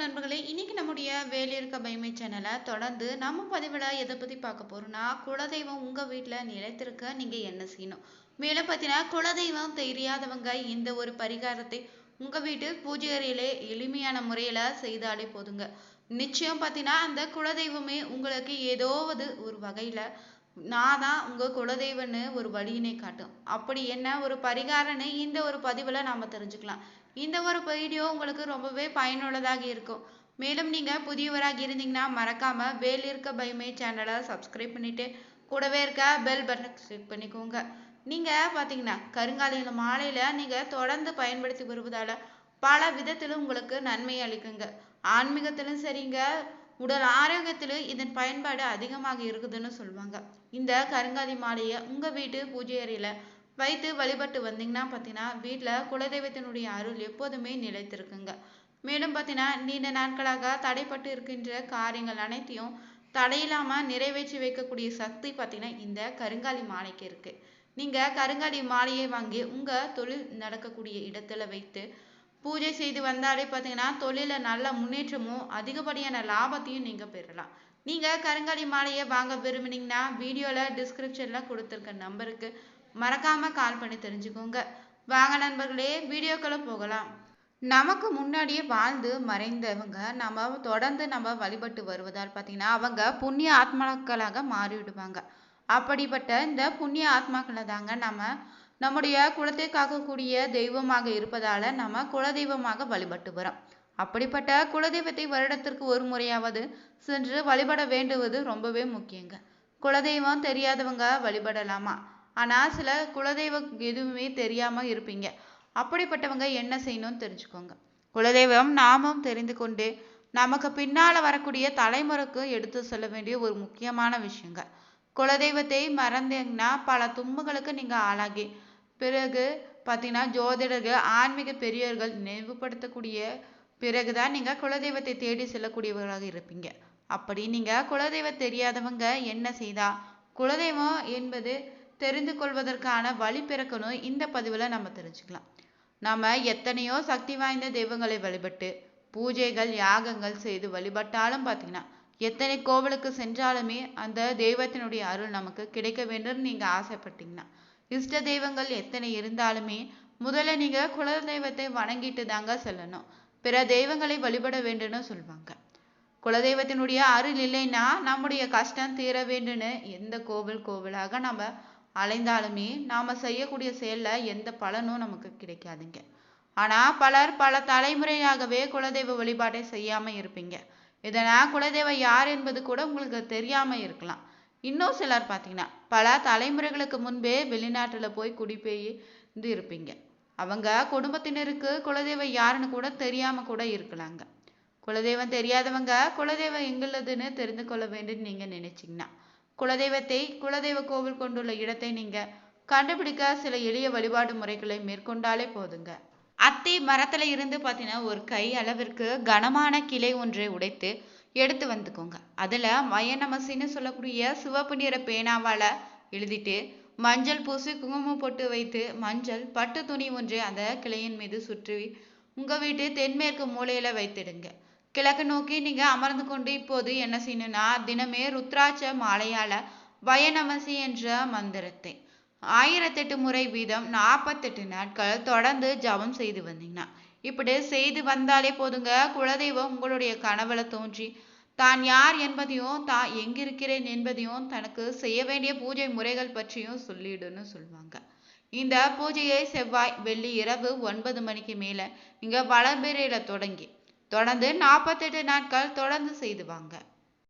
வணக்கம் நண்பர்களே இன்னைக்கு நம்முடைய வேலியிருக்க பயமை சேனலை தொடர்ந்து நம்ம பதிவில் எதை பற்றி பார்க்க போறோம்னா குலதெய்வம் உங்கள் வீட்டில் நிலைத்திருக்க நீங்கள் என்ன செய்யணும்? மேலும் பார்த்தீங்கன்னா குலதெய்வம் தெரியாதவங்க இந்த ஒரு பரிகாரத்தை உங்கள் வீட்டு பூஜை அறையிலே எளிமையான முறையில் செய்தாலே போதுங்க. நிச்சயம் பார்த்தீங்கன்னா அந்த குலதெய்வமே உங்களுக்கு ஏதோவது ஒரு வகையில் நான் தான் உங்கள் குலதெய்வன்னு ஒரு வழியினை காட்டும். அப்படி என்ன ஒரு பரிகாரன்னு இந்த ஒரு பதிவில் நாம் தெரிஞ்சுக்கலாம். இந்த ஒரு வீடியோ உங்களுக்கு ரொம்பவே பயனுள்ளதாக இருக்கும். மேலும் நீங்கள் புதியவராக இருந்தீங்கன்னா மறக்காமல் வேல் இருக்க பயமே சேனலை சப்ஸ்கிரைப் பண்ணிவிட்டு கூடவே இருக்க பெல் பட்டனை கிளிக் பண்ணிக்கோங்க. நீங்கள் பார்த்தீங்கன்னா கருங்காலையில் மாலையில் நீங்கள் தொடர்ந்து பயன்படுத்தி வருவதால் பல விதத்திலும் உங்களுக்கு நன்மை அளிக்குங்க. ஆன்மீகத்திலும் சரிங்க. உடல் ஆரோக்கியத்திலும் இதன் பயன்பாடு அதிகமாக இருக்குதுன்னு சொல்லுவாங்க. இந்த கருங்காலி மாலையை உங்கள் வீட்டு பூஜை அறையில் வைத்து வழிபட்டு வந்தீங்கன்னா பார்த்தீங்கன்னா வீட்டில் குலதெய்வத்தினுடைய அருள் எப்போதுமே நிலைத்திருக்குங்க. மேலும் பார்த்தீங்கன்னா நீண்ட நாட்களாக தடைப்பட்டு இருக்கின்ற காரியங்கள் அனைத்தையும் தடையில்லாமல் நிறைவேற்றி வைக்கக்கூடிய சக்தி பார்த்தீங்கன்னா இந்த கருங்காலி மாலைக்கு இருக்கு. நீங்கள் கருங்காலி மாலையை வாங்கி உங்கள் தொழில் நடக்கக்கூடிய இடத்துல வைத்து பூஜை செய்து வந்தாலே பார்த்தீங்கன்னா தொழிலில் நல்ல முன்னேற்றமும் அதிகப்படியான லாபத்தையும் நீங்கள் பெறலாம். நீங்கள் கருங்காலி மாலையை வாங்க விரும்புனீங்கன்னா வீடியோவில் டிஸ்கிரிப்ஷனில் கொடுத்துருக்க நம்பருக்கு மறக்காமல் கால் பண்ணி தெரிஞ்சுக்கோங்க. வாங்க நண்பர்களே வீடியோக்களை போகலாம். நமக்கு முன்னாடியே வாழ்ந்து மறைந்தவங்க நம்ம தொடர்ந்து நம்ம வழிபட்டு வருவதால் பார்த்தீங்கன்னா அவங்க புண்ணிய ஆத்மாக்களாக மாறிவிடுவாங்க. அப்படிப்பட்ட இந்த புண்ணிய ஆத்மாக்களை தாங்க நம்ம நம்முடைய குலத்தை காக்கக்கூடிய தெய்வமாக இருப்பதால நம்ம குலதெய்வமாக வழிபட்டு வரோம் அப்படிப்பட்ட குலதெய்வத்தை வருடத்திற்கு ஒரு முறையாவது சென்று வழிபட வேண்டுவது ரொம்பவே முக்கியங்க. குலதெய்வம் தெரியாதவங்க வழிபடலாமா? ஆனால் சில குலதெய்வம் எதுவுமே தெரியாமல் இருப்பீங்க. அப்படிப்பட்டவங்க என்ன செய்யணும்னு தெரிஞ்சுக்கோங்க. குலதெய்வம் நாமும் தெரிந்து கொண்டு நமக்கு பின்னால் வரக்கூடிய தலைமுறைக்கு எடுத்து சொல்ல வேண்டிய ஒரு முக்கியமான விஷயங்க. குலதெய்வத்தை மறந்தீங்கன்னா பல துன்பங்களுக்கு நீங்கள் ஆளாகி பிறகு பார்த்தீங்கன்னா ஜோதிடர்கள் ஆன்மீக பெரியவர்கள் நினைவுபடுத்தக்கூடிய பிறகுதான் நீங்கள் குலதெய்வத்தை தேடி செல்லக்கூடியவர்களாக இருப்பீங்க. அப்படி நீங்கள் குலதெய்வம் தெரியாதவங்க என்ன செய்தா? குலதெய்வம் என்பது தெரிந்து கொள்வதற்கான வழி பிறக்கணும் இந்த பதிவில் நம்ம தெரிஞ்சுக்கலாம். நம்ம எத்தனையோ சக்தி வாய்ந்த தெய்வங்களை வழிபட்டு பூஜைகள் யாகங்கள் செய்து வழிபட்டாலும் பார்த்தீங்கன்னா எத்தனை கோவிலுக்கு சென்றாலுமே அந்த தெய்வத்தினுடைய அருள் நமக்கு கிடைக்க வேண்டும் நீங்க ஆசைப்பட்டீங்கன்னா இஷ்ட தெய்வங்கள் எத்தனை இருந்தாலுமே முதல்ல நீங்க குல தெய்வத்தை வணங்கிட்டு தாங்க செல்லணும். பிற தெய்வங்களை வழிபட வேண்டும்னு சொல்லுவாங்க குலதெய்வத்தினுடைய அருள் இல்லைன்னா நம்முடைய கஷ்டம் தீர வேண்டும்னு எந்த கோவில் கோவிலாக நம்ம அலைந்தாலுமே நாம செய்யக்கூடிய செயல்ல எந்த பலனும் நமக்கு கிடைக்காதுங்க. ஆனால் பலர் பல தலைமுறையாகவே குலதெய்வ வழிபாட்டை செய்யாமல் இருப்பீங்க. இதனால் குலதெய்வம் யார் என்பது கூட உங்களுக்கு தெரியாம இருக்கலாம். இன்னும் சிலர் பார்த்தீங்கன்னா பல தலைமுறைகளுக்கு முன்பே வெளிநாட்டுல போய் குடிபெயர்ந்து இருப்பீங்க. அவங்க குடும்பத்தினருக்கு குலதெய்வம் யாருன்னு கூட தெரியாம கூட இருக்கலாங்க. குலதெய்வம் தெரியாதவங்க குலதெய்வம் எங்களதுன்னு தெரிந்து கொள்ள வேண்டும் நீங்கள் நினைச்சிங்கன்னா குலதெய்வத்தை குலதெய்வ கோவில் கொண்டுள்ள இடத்தை நீங்க கண்டுபிடிக்க சில எளிய வழிபாடு முறைகளை மேற்கொண்டாலே போதுங்க. அத்தி மரத்துல இருந்து பார்த்தீங்கன்னா ஒரு கை அளவிற்கு கனமான கிளை ஒன்றை உடைத்து எடுத்து வந்துக்கோங்க. அதுல மயநமசின்னு சொல்லக்கூடிய சிவப்பு நிற பேனாவால எழுதிட்டு மஞ்சள் பூசி குங்குமம் போட்டு வைத்து மஞ்சள் பட்டு துணி ஒன்றை அந்த கிளையின் மீது சுற்றி உங்க வீட்டு தென்மேற்கு மூலையில வைத்திடுங்க. கிழக்கு நோக்கி நீங்க அமர்ந்து கொண்டு இப்போது என்ன செய்யணும்னா தினமே ருத்ராட்ச மாலையால வயநமசி என்ற மந்திரத்தை. ஆயிரத்தெட்டு முறை வீதம் நாற்பத்தெட்டு நாட்கள் தொடர்ந்து ஜபம் செய்து வந்தீங்கன்னா இப்படி செய்து வந்தாலே போதுங்க. குலதெய்வம் உங்களுடைய கனவுல தோன்றி தான் யார் என்பதையும் தான் எங்கிருக்கிறேன் என்பதையும் தனக்கு செய்ய வேண்டிய பூஜை முறைகள் பற்றியும் சொல்லிடுன்னு சொல்லுவாங்க இந்த பூஜையை செவ்வாய் வெள்ளி இரவு ஒன்பது மணிக்கு மேல இங்க வளர்பிறையில தொடங்கி தொடர்ந்து நாற்பத்தெட்டு நாட்கள் தொடர்ந்து செய்துவாங்க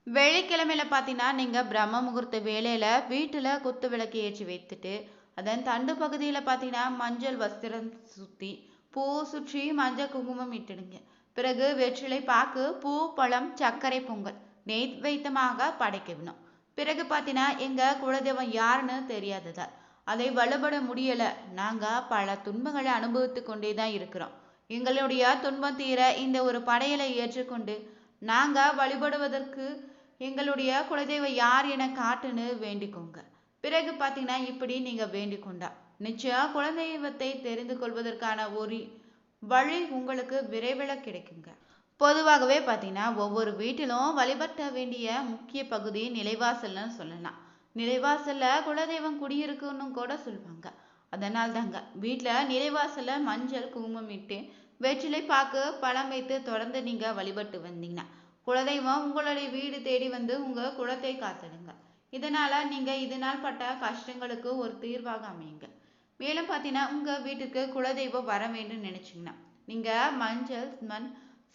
வெள்ளிக்கிழமையில பார்த்தீங்கன்னா நீங்கள் பிரம்ம முகூர்த்த வேலையில் வீட்டில் குத்து விளக்கு ஏற்றி வைத்துட்டு அதன் தண்டு பகுதியில் பார்த்தீங்கன்னா மஞ்சள் வஸ்திரம் சுற்றி பூ சுற்றி மஞ்சள் குங்குமம் இட்டுடுங்க. பிறகு வெற்றிலை பாக்கு பூ பழம் சர்க்கரை பொங்கல் நெய்வைத்தமாக படைக்கணும் பிறகு பார்த்தீங்கன்னா எங்கள் குலதெய்வம் யாருன்னு தெரியாததால் அதை வலுபட முடியலை. நாங்கள் பல துன்பங்களை அனுபவித்து கொண்டே தான் இருக்கிறோம். எங்களுடைய துன்பம் தீர இந்த ஒரு படையலை ஏற்றுக்கொண்டு நாங்க வழிபடுவதற்கு எங்களுடைய குலதெய்வம் யார் என காட்டுன்னு வேண்டிக்கோங்க. பிறகு பார்த்தீங்கன்னா இப்படி நீங்க வேண்டிக்கொண்டா. நிச்சயம் குலதெய்வத்தை தெரிந்து கொள்வதற்கான ஒரு வழி உங்களுக்கு விரைவில் கிடைக்குங்க. பொதுவாகவே பார்த்தீங்கன்னா ஒவ்வொரு வீட்டிலும் வழிபட்ட வேண்டிய முக்கிய பகுதி நிலைவாசல்னு சொல்லலாம். நிலைவாசல்ல குலதெய்வம் குடியிருக்குன்னு கூட சொல்லுவாங்க அதனால் தாங்க வீட்டில் நிலைவாசலில் மஞ்சள் குங்குமம் இட்டு வெற்றிலை பாக்கு பழம் வைத்து தொடர்ந்து நீங்கள் வழிபட்டு வந்தீங்கன்னா குலதெய்வம் உங்களுடைய வீடு தேடி வந்து உங்கள் குலத்தை காத்துடுங்க. இதனால் நீங்கள் இதனால் பட்ட கஷ்டங்களுக்கு ஒரு தீர்வாக அமையுங்க. மேலும் பார்த்தீங்கன்னா உங்கள் வீட்டுக்கு குலதெய்வம் வர வேண்டும் நினச்சிங்கன்னா நீங்கள் மஞ்சள் மண்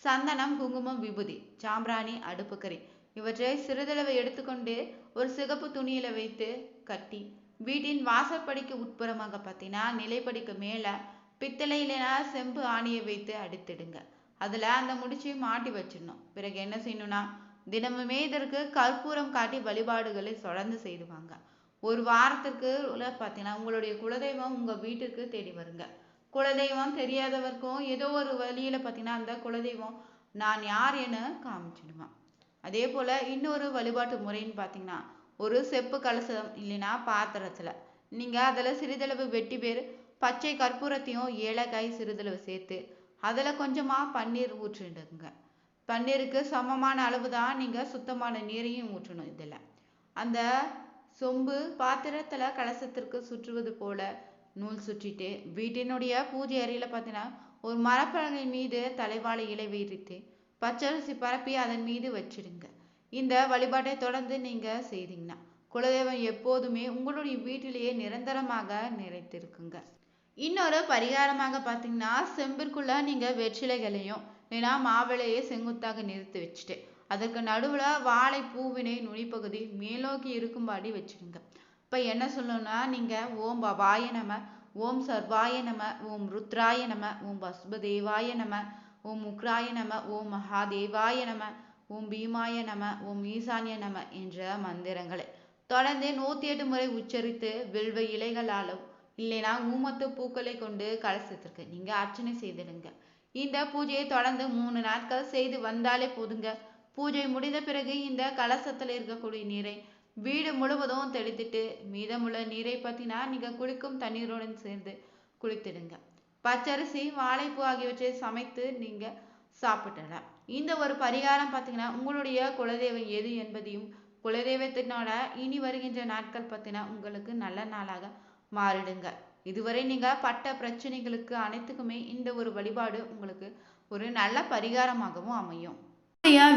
சந்தனம் குங்குமம் விபூதி சாம்பிராணி அடுப்புக்கறி இவற்றை சிறிதளவு எடுத்துக்கொண்டு ஒரு சிகப்பு துணியில் வைத்து கட்டி வீட்டின் வாசற்படிக்கு உட்புறமாக பார்த்தீங்கன்னா நிலைப்படிக்கு மேல பித்தளை இல்லைனா செம்பு ஆணியை வைத்து அடித்திடுங்க. அதுல அந்த முடிச்சு மாட்டி வச்சிடணும். பிறகு என்ன செய்யணும்னா தினமுமே இதற்கு கற்பூரம் காட்டி வழிபாடுகளை தொடர்ந்து செய்துவாங்க. ஒரு வாரத்திற்கு உள்ள பார்த்தீங்கன்னா உங்களுடைய குலதெய்வம் உங்க வீட்டிற்கு தேடி வருங்க. குலதெய்வம் தெரியாதவருக்கும் ஏதோ ஒரு வழியில பார்த்தீங்கன்னா அந்த குலதெய்வம் நான் யார் என காமிச்சிடுவான். அதே போல இன்னொரு வழிபாட்டு முறைன்னு பார்த்தீங்கன்னா ஒரு செப்பு கலசம் இல்லைன்னா பாத்திரத்துல. நீங்க அதில் சிறிதளவு வெட்டி பேர் பச்சை கற்பூரத்தையும் ஏலக்காய் சிறிதளவு சேர்த்து அதில் கொஞ்சமாக பன்னீர் ஊற்றிடுங்க. பன்னீருக்கு சமமான அளவு தான் நீங்கள் சுத்தமான நீரையும் ஊற்றணும் இதில். அந்த சொம்பு பாத்திரத்தில் கலசத்திற்கு சுற்றுவது போல நூல் சுற்றிட்டு வீட்டினுடைய பூஜை அறையில் பார்த்தீங்கன்னா ஒரு மரப்பலகை மீது தலைவாழை இலை விரித்து பச்சரிசி பரப்பி அதன் மீது வச்சிடுங்க. இந்த வழிபாட்டை தொடர்ந்து நீங்க செய்தீங்கன்னா குலதெய்வம் எப்போதுமே உங்களுடைய வீட்டிலேயே நிரந்தரமாக நிறைத்திருக்குங்க. இன்னொரு பரிகாரமாக பார்த்தீங்கன்னா செம்பிற்குள்ள நீங்க வெற்றிலைகளையும் இல்லைன்னா மாவிளையை செங்குத்தாக நிறுத்தி வச்சுட்டு அதற்கு நடுவுல வாழை பூவினை நுனிப்பகுதி மேலோக்கி இருக்கும்படி வச்சிடுங்க இப்ப என்ன சொல்லணும்னா நீங்க ஓம் பவாய நம ஓம் சர்வாய நம ஓம் ருத்ராய நம ஓம் பசுபதேவாய நம ஓம் உக்ராய நம ஓம் மகாதேவாய நம ஓம் பீமாய நம ஓம் ஈசானிய நம என்ற மந்திரங்களை. தொடர்ந்து நூத்தி எட்டு முறை உச்சரித்து வில்வ இலைகளாலும் இல்லைனா ஊமத்து பூக்களை கொண்டு கலசத்திற்கு நீங்க அர்ச்சனை செய்திடுங்க. இந்த பூஜையை தொடர்ந்து மூணு நாட்கள் செய்து வந்தாலே போதுங்க. பூஜை முடிந்த பிறகு இந்த கலசத்துல இருக்கக்கூடிய நீரை வீடு முழுவதும் தெளித்துட்டு மீதமுள்ள நீரை பத்தினா நீங்க குளிக்கும் தண்ணீருடன் சேர்ந்து குளித்திடுங்க. பச்சரிசி வாழைப்பூ ஆகியவற்றை சமைத்து நீங்க சாப்பிடலாம். இந்த ஒரு பரிகாரம் பார்த்தீங்கன்னா உங்களுடைய குலதெய்வம் எது என்பதையும் குலதெய்வத்தினோட இனி வருகின்ற நாட்கள் பார்த்தீங்கன்னா உங்களுக்கு நல்ல நாளாக மாறிடுங்க. இதுவரை நீங்க பட்ட பிரச்சனைகளுக்கு அனைத்துக்குமே இந்த ஒரு வழிபாடு உங்களுக்கு ஒரு நல்ல பரிகாரமாகவும் அமையும்.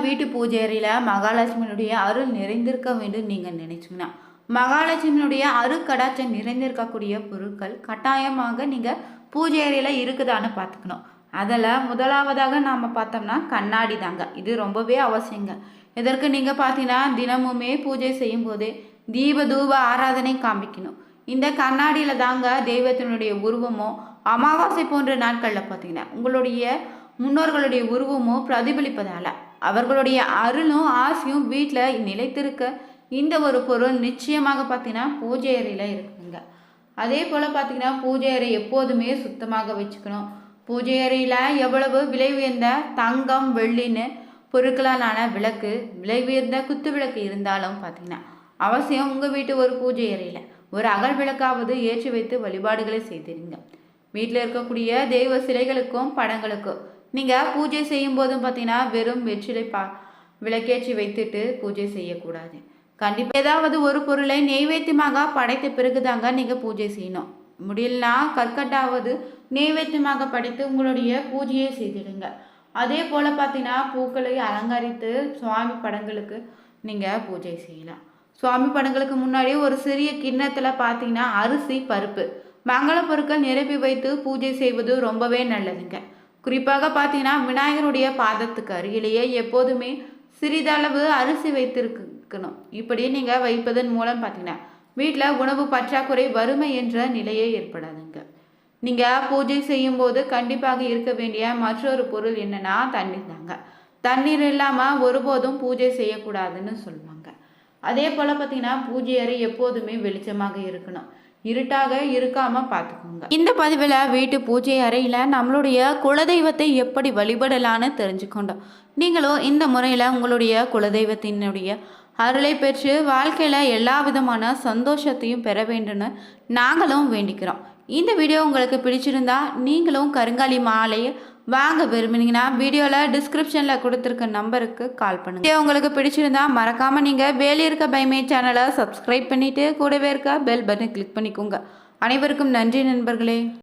வீட்டு பூஜை அறையில மகாலட்சுமியினுடைய அருள் நிறைந்திருக்க வேண்டும் நீங்க நினைச்சீங்கன்னா. மகாலட்சுமியினுடைய அருக்கடாச்சம் நிறைந்திருக்கக்கூடிய பொருட்கள் கட்டாயமாக நீங்க பூஜை அறையில இருக்குதான்னு பார்த்துக்கணும் அதில் முதலாவதாக நாம் பார்த்தோம்னா கண்ணாடி தாங்க. இது ரொம்பவே அவசியங்க. இதற்கு நீங்கள் பார்த்தீங்கன்னா தினமுமே பூஜை செய்யும் போதே தீப தூப ஆராதனை காமிக்கணும். இந்த கண்ணாடியில் தாங்க தெய்வத்தினுடைய உருவமோ அமாவாசை போன்ற நாட்களில் பார்த்தீங்கன்னா உங்களுடைய முன்னோர்களுடைய உருவமோ பிரதிபலிப்பதால் அவர்களுடைய அருளும் ஆசையும் வீட்டில் நிலைத்திருக்க இந்த ஒரு பொருள் நிச்சயமாக பார்த்தீங்கன்னா பூஜை அறையில் இருக்குங்க. அதே போல் பார்த்தீங்கன்னா பூஜை அறை எப்போதுமே சுத்தமாக வச்சுக்கணும். பூஜை அறையில் எவ்வளவு விலை உயர்ந்த தங்கம் வெள்ளின்னு பொருட்களாலான விளக்கு விலை உயர்ந்த குத்து விளக்கு இருந்தாலும் பார்த்தீங்கன்னா அவசியம் உங்கள் வீட்டு ஒரு பூஜை அறையில். ஒரு அகல் விளக்காவது ஏற்றி வைத்து வழிபாடுகளை செய்திருங்க வீட்டில் இருக்கக்கூடிய தெய்வ சிலைகளுக்கும் படங்களுக்கும் நீங்கள் பூஜை செய்யும் போதும் பார்த்தீங்கன்னா வெறும் வெற்றிலை பா விளக்கேற்றி வைத்துட்டு பூஜை செய்யக்கூடாது. கண்டிப்பாக ஏதாவது ஒரு பொருளை நெய்வேத்தியமாக படைத்த பிறகு தாங்க நீங்கள் பூஜை செய்யணும். முடியலனா கற்கட்டாவது நெய்வேத்தியமாக படைத்து உங்களுடைய பூஜையை செய்திடுங்க. அதே போல் பார்த்தீங்கன்னா பூக்களை அலங்கரித்து சுவாமி படங்களுக்கு நீங்கள் பூஜை செய்யலாம். சுவாமி படங்களுக்கு முன்னாடி ஒரு சிறிய கிண்ணத்தில் பார்த்தீங்கன்னா அரிசி பருப்பு. மங்கள பொருட்கள் நிரப்பி வைத்து பூஜை செய்வது ரொம்பவே நல்லதுங்க. குறிப்பாக பார்த்தீங்கன்னா விநாயகருடைய பாதத்துக்கு அருகிலேயே எப்போதுமே சிறிதளவு அரிசி வைத்திருக்கணும். இப்படி நீங்கள் வைப்பதன் மூலம் பார்த்தீங்கன்னா வீட்டில் உணவு பற்றாக்குறை வறுமை என்ற நிலையே ஏற்படாதுங்க. நீங்கள் பூஜை செய்யும்போது கண்டிப்பாக இருக்க வேண்டிய மற்றொரு பொருள் என்னென்னா தண்ணீர் தாங்க தண்ணீர் இல்லாமல் ஒருபோதும் பூஜை செய்யக்கூடாதுன்னு சொல்லுவாங்க. அதே போல் பார்த்தீங்கன்னா பூஜை அறை எப்போதுமே வெளிச்சமாக இருக்கணும். இருட்டாக இருக்காம பார்த்துக்கோங்க இந்த பதிவில் வீட்டு பூஜை அறையில் நம்மளுடைய குலதெய்வத்தை எப்படி வழிபடலான்னு தெரிஞ்சுக்கொண்டோம். நீங்களும் இந்த முறையில் உங்களுடைய குலதெய்வத்தினுடைய அருளை பெற்று வாழ்க்கையில் எல்லா விதமான சந்தோஷத்தையும் பெற வேண்டும்னு நாங்களும் வேண்டிக்கிறோம். இந்த வீடியோ உங்களுக்கு பிடிச்சிருந்தா நீங்களும் கருங்காலி மாலையை வாங்க விரும்புனீங்கன்னா வீடியோவில் டிஸ்கிரிப்ஷனில் கொடுத்துருக்க நம்பருக்கு கால் பண்ணுங்கள் வீடியோ உங்களுக்கு பிடிச்சிருந்தா மறக்காமல் நீங்கள் வேலி இருக்க பைமே சேனலை சப்ஸ்கிரைப் பண்ணிவிட்டு கூடவே இருக்க பெல் பட்டன் கிளிக் பண்ணிக்கோங்க. அனைவருக்கும் நன்றி நண்பர்களே.